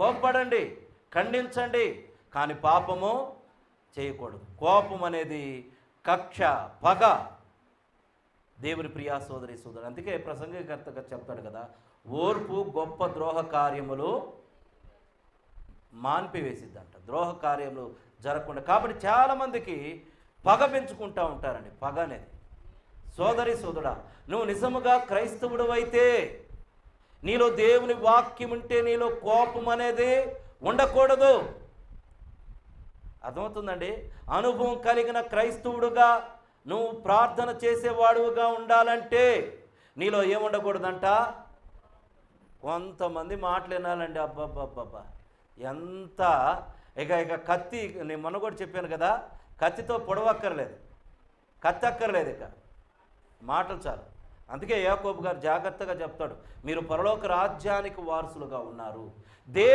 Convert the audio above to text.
కోపపడండి ఖండించండి కానీ పాపము చేయకూడదు. కోపం అనేది కక్ష పగ. దేవుని ప్రియా సోదరి సోదరు అందుకే ప్రసంగకర్తగా చెప్తాడు కదా ఓర్పు గొప్ప ద్రోహ కార్యములు మాన్పివేసిద్దంట. ద్రోహ కార్యములు జరగకుండా. కాబట్టి చాలామందికి పగ పెంచుకుంటూ ఉంటారండి పగ అనేది. సోదరి సోదరుడా నువ్వు నిజముగా క్రైస్తవుడు అయితే నీలో దేవుని వాక్యం ఉంటే నీలో కోపం అనేది ఉండకూడదు. అర్థమవుతుందండి? అనుభవం కలిగిన క్రైస్తవుడుగా నువ్వు ప్రార్థన చేసేవాడుగా ఉండాలంటే నీలో ఏముండకూడదంట? కొంతమంది మాటలు వినాలండి అబ్బబ్బబ్బబ్బా! ఎంత ఇక ఇక కత్తి నేను మొన్న కూడా చెప్పాను కదా కత్తితో పొడవక్కర్లేదు. కత్తి అక్కర్లేదు ఇక. మాటలు చాలు. అందుకే యాకోబు గారు జాగ్రత్తగా చెప్తాడు మీరు పరలోక రాజ్యానికి వారసులుగా ఉన్నారు. దే